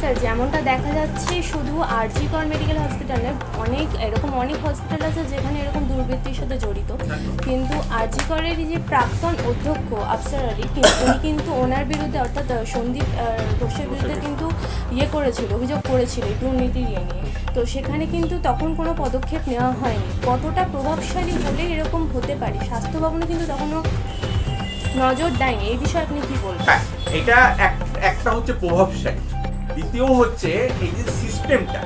Sir, যেমনটা দেখা যাচ্ছে, শুধু আরজিকর মেডিকেল হসপিটালে অনেক, এরকম অনেক হসপিটাল আছে যেখানে এরকম দুর্বৃত্তির সাথে জড়িত। কিন্তু আরজিকরের যে প্রাক্তন অধ্যক্ষ আফসার আলী উনি কিন্তু ওনার বিরুদ্ধে, অর্থাৎ সন্দীপ ঘোষের বিরুদ্ধে কিন্তু ইয়ে করেছিল, অভিযোগ করেছিল দুর্নীতি নিয়ে। তো সেখানে কিন্তু তখন কোনো পদক্ষেপ নেওয়া হয়নি। কতটা প্রভাবশালী হলে এরকম হতে পারে? স্বাস্থ্য ভবনে কিন্তু তখনও নজর দেয়নি, এই বিষয়ে আপনি কি বলবেন? হ্যাঁ এটা একটা হচ্ছে প্রভাবশালী দ্বিতীয় হচ্ছে এই যে সিস্টেমটা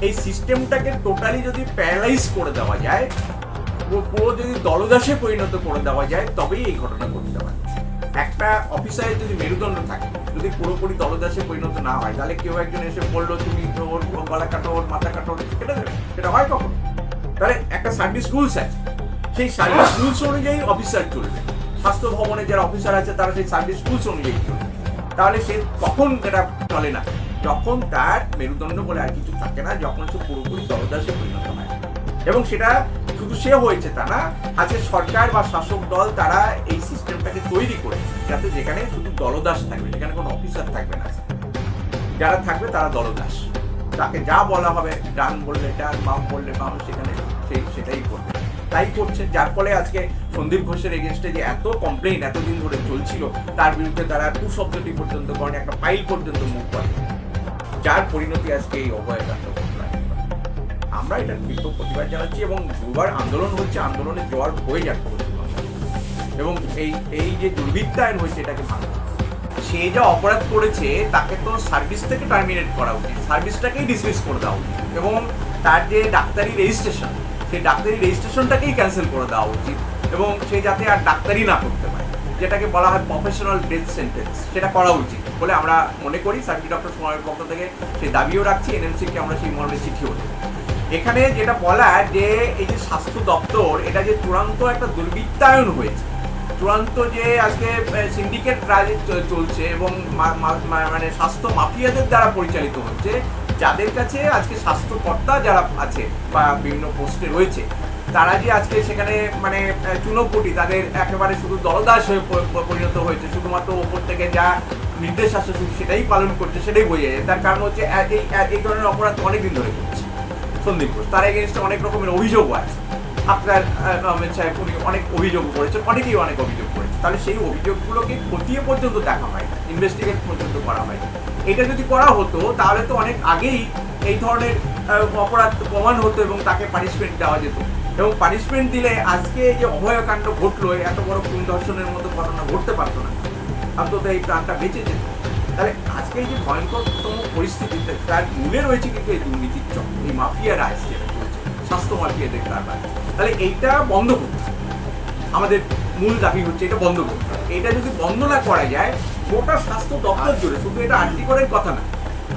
এই সিস্টেমটাকে টোটালি যদি প্যারালাইজ করে দেওয়া যায়, পুরো- যদি দলদাসে পরিণত করে দেওয়া যায়, তবেই এই ঘটনা ঘটতে পারে। একটা অফিসারের যদি মেরুদণ্ড থাকে, যদি পুরোপুরি দলদাসে পরিণত না হয়, তাহলে কেউ একজন এসে বলল, তুমি ওর গলা কাটো ওর মাথা কাটো কেটে দেবে সেটা হয় কখন? তাহলে একটা সার্ভিস রুলস আছে। সেই সার্ভিস রুলস অনুযায়ী অফিসার চলবে। স্বাস্থ্য ভবনে যারা অফিসার আছে, তারা সেই সার্ভিস অনুযায়ী চলবে তাহলে সে কখন এটা চলে না। যখন তার মেরুদণ্ড বলে আর কিছু থাকে না, যখন সে পুরোপুরি দলদাসে পরিণত হয়। এবং সেটা শুধু সে হয়েছে তা না আজকে সরকার বা শাসক দল তারা এই সিস্টেমটাকে তৈরি করে, যাতে যেখানে শুধু দলদাস থাকবে, যেখানে কোনো অফিসার থাকবে না। যারা থাকবে তারা দলদাস। তাকে যা বলা হবে, ডান বললে ডান, বাম বললে বাম, সেখানে সেই, সেটাই করবে। তাই করছে, যার ফলে আজকে সন্দীপ ঘোষের এগেনস্টে যে এত কমপ্লেইন এতদিন ধরে চলছিল, তার বিরুদ্ধে তারা টু শব্দটি পর্যন্ত করেন একটা ফাইল পর্যন্ত মুখ করে। যার পরিণতি আজকে এই অভয়কাণ্ড আমরা এটা তীব্র প্রতিবাদ জানাচ্ছি এবং দুবার আন্দোলন হচ্ছে, আন্দোলনে জোয়ার হয়ে যাচ্ছে এবং এই এই যে দুর্বৃত্তায়ন হয়েছে এটাকে হবে। সে যা অপরাধ করেছে, তাকে তো সার্ভিস থেকে টার্মিনেট করা উচিত। সার্ভিসটাকেই ডিসমিস করে দেওয়া উচিত। এবং তার যে ডাক্তারি রেজিস্ট্রেশন সেই ডাক্তারি রেজিস্ট্রেশনটাকেই ক্যান্সেল করে দেওয়া উচিত। এবং সে যাতে আর ডাক্তারি না করতে পারে, যেটাকে বলা হয় প্রফেশনাল ডেথ সেন্টেন্স সেটা করা উচিত বলে আমরা মনে করি। সার্ভিস ডক্টর সময়ের পক্ষ থেকে সেই দাবিও রাখছি, এনএমসিকে আমরা সেই মর্মে চিঠিও এখানে যেটা বলা যে, এই যে স্বাস্থ্য দপ্তর, এটা যে চূড়ান্ত একটা দুর্বৃত্তায়ন হয়েছে, চূড়ান্ত যে আজকে সিন্ডিকেট রাজ চলছে এবং মানে স্বাস্থ্য মাফিয়াদের দ্বারা পরিচালিত হচ্ছে, যাদের কাছে আজকে স্বাস্থ্যকর্তা যারা আছে বা বিভিন্ন পোস্টে রয়েছে তারা যে আজকে সেখানে মানে চুনোপুটি তাদের একেবারে শুধু দলদাস হয়ে পরিণত হয়েছে। শুধুমাত্র ওপর থেকে যা নির্দেশ আসে সেটাই পালন করছে সেটাই বোঝা যায়। তার কারণ হচ্ছে এই এই ধরনের অপরাধ অনেকদিন ধরে করছে সন্দীপ ঘোষ তার এগেনস্টে অনেক রকমের অভিযোগও আছে। আপনার আহ, আহমেদ সাহেব উনি অনেক অভিযোগ করেছেন অনেকেই অনেক অভিযোগ করেছে তাহলে সেই অভিযোগগুলোকে খতিয়ে পর্যন্ত দেখা হয় ইনভেস্টিগেট পর্যন্ত করা হয় এটা যদি করা হতো, তাহলে তো অনেক আগেই এই ধরনের অপরাধ প্রমাণ হতো এবং তাকে পানিশমেন্ট দেওয়া যেত। এবং পানিশমেন্ট দিলে আজকে যে অভয়কাণ্ড ঘটলো এত বড় খুন ধর্ষণের মতো ঘটনা ঘটতে পারতো না। অন্তত এই প্রাণটা বেঁচে যেত। তাহলে আজকে এই যে ভয়ঙ্করতম পরিস্থিতিতে তার মূলে রয়েছে কিন্তু এই দুর্নীতির চক এই মাফিয়া রাজ যেটা চলছে স্বাস্থ্য মাফিয়াদের কারবার তাহলে এইটা বন্ধ করতে আমাদের মূল দাবি হচ্ছে এটা বন্ধ করতে এটা যদি বন্ধ না করা যায় গোটা স্বাস্থ্য দপ্তর জুড়ে, শুধু এটা আর্টি করার কথা না,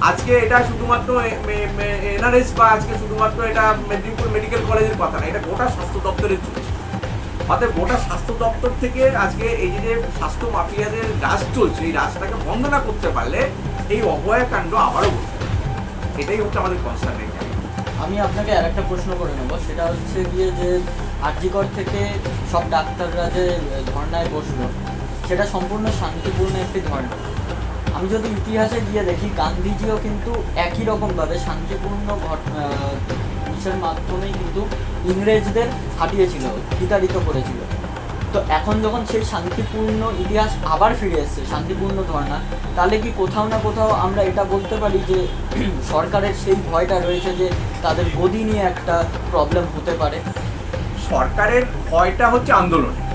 আজকে এটা শুধুমাত্র এনআরএস বা আজকে শুধুমাত্র এটা মেদিনীপুর মেডিকেল কলেজের কথা না, এটা গোটা স্বাস্থ্য দপ্তরের চলছে অর্থাৎ গোটা স্বাস্থ্য দপ্তর থেকে আজকে এই যে যে স্বাস্থ্য মাফিয়াদের রাজ চলছে, এই রাজটাকে বন্ধ না করতে পারলে এই অভয়াকাণ্ড আবারও ঘটবে। এটাই হচ্ছে আমাদের কনসার্ন আমি আপনাকে আর একটা প্রশ্ন করে নেব, সেটা হচ্ছে গিয়ে যে আরজিকর থেকে সব ডাক্তাররা যে ধর্নায় বসল সেটা সম্পূর্ণ শান্তিপূর্ণ একটি ধর্না আমি যদি ইতিহাসে গিয়ে দেখি গান্ধীজিও কিন্তু একই রকমভাবে শান্তিপূর্ণ ঘট- আহ, মাধ্যমেই কিন্তু ইংরেজদের হাঁটিয়েছিল বিতাড়িত করেছিল। তো এখন যখন সেই শান্তিপূর্ণ ইতিহাস আবার ফিরে এসছে শান্তিপূর্ণ ধর্না তাহলে কি কোথাও না কোথাও আমরা এটা বলতে পারি যে সরকারের সেই ভয়টা রয়েছে যে তাদের গদি নিয়ে একটা প্রবলেম হতে পারে? সরকারের ভয়টা হচ্ছে আন্দোলন।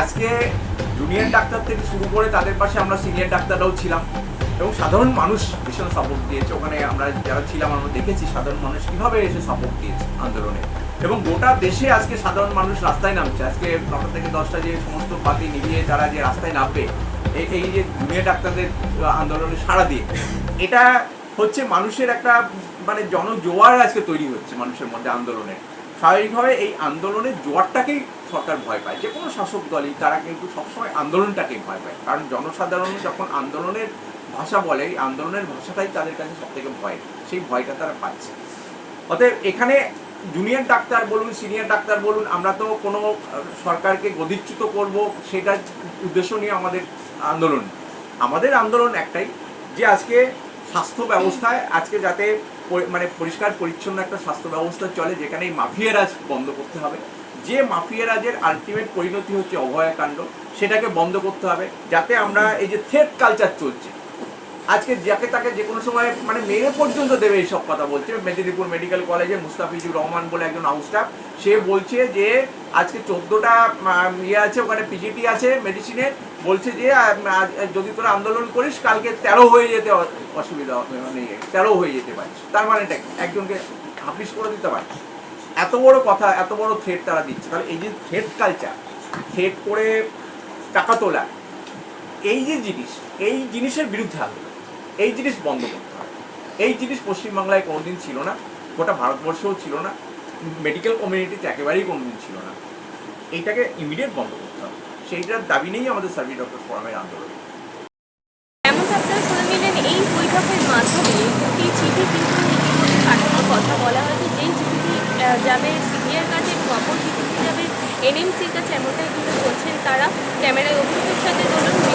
আজকে জুনিয়র ডাক্তার থেকে শুরু করে তাদের পাশে আমরা সিনিয়র ডাক্তাররাও ছিলাম। এবং সাধারণ মানুষ ভীষণ সাপোর্ট দিয়েছে। ওখানে আমরা যারা ছিলাম, আমরা দেখেছি সাধারণ মানুষ কীভাবে এসে সাপোর্ট দিয়েছে আন্দোলনে। এবং গোটা দেশে আজকে সাধারণ মানুষ রাস্তায় নামছে। আজকে নটা থেকে দশটা যে সমস্ত পাতি নিভিয়ে তারা যে রাস্তায় নামবে, এই এই যে জুনিয়র ডাক্তারদের আন্দোলনে সাড়া দিয়ে, এটা হচ্ছে মানুষের একটা মানে জনজোয়ার আজকে তৈরি হচ্ছে মানুষের মধ্যে আন্দোলনের স্বাভাবিকভাবে এই আন্দোলনের জোয়ারটাকেই সরকার ভয় পায়। যে কোনো শাসক দলই তারা কিন্তু সবসময় আন্দোলনটাকেই ভয় পায়। কারণ জনসাধারণ যখন আন্দোলনের ভাষা বলে, এই আন্দোলনের ভাষাটাই তাদের কাছে সব থেকে ভয়। সেই ভয়টা তারা পাচ্ছে। অতএব এখানে জুনিয়র ডাক্তার বলুন সিনিয়র ডাক্তার বলুন, আমরা তো কোনো সরকারকে গদিচ্যুত করব সেটা উদ্দেশ্য নিয়ে আমাদের আন্দোলন আমাদের আন্দোলন একটাই যে আজকে স্বাস্থ্য ব্যবস্থায়, আজকে যাতে মানে পরিষ্কার, পরিচ্ছন্ন একটা স্বাস্থ্য ব্যবস্থা চলে যেখানে এই মাফিয়ারাজ বন্ধ করতে হবে। যে মাফিয়ারাজের আলটিমেট পরিণতি হচ্ছে অভয়াকাণ্ড, সেটাকে বন্ধ করতে হবে যাতে আমরা এই যে থেট কালচার চলছে আজকে যাকে তাকে যে কোনো সময় মানে মেরে পর্যন্ত দেবে এইসব কথা বলছে। মেদিনীপুর মেডিকেল কলেজে মুস্তাফিজুর রহমান বলে একজন হাউস স্টাফ সে বলছে যে, আজকে চোদ্দোটা ইয়ে আছে, ওখানে পিজিটি আছে মেডিসিনে বলছে যে যদি তোরা আন্দোলন করিস, কালকে তেরো হয়ে যেতে অসুবিধা মানে তেরো হয়ে যেতে পারে তার মানে একজনকে হাফিস করে দিতে পারে এত বড় কথা, এত বড় থ্রেট তারা দিচ্ছে। তাহলে এই যে থ্রেট কালচার থ্রেট করে টাকা তোলা, এই যে জিনিস, এই জিনিসের বিরুদ্ধে আন্দোলন। এই জিনিস বন্ধ করতে হবে। এই জিনিস পশ্চিমবাংলায় কোনোদিন ছিল না, গোটা ভারতবর্ষেও ছিল না মেডিকেল কমিউনিটিতে একেবারেই কোনোদিন ছিল না। এইটাকে ইমিডিয়েট বন্ধ করতে হবে। সেইটার দাবি নেই আমাদের সার্ভিস ডক্টর ফোরামের আন্দোলন। এই মাধ্যমে কথা। বলা সিনিয়র কাছে কাছে, এমনটাই তারা। ক্যামেরায় অভিযোগের সাথে বলুন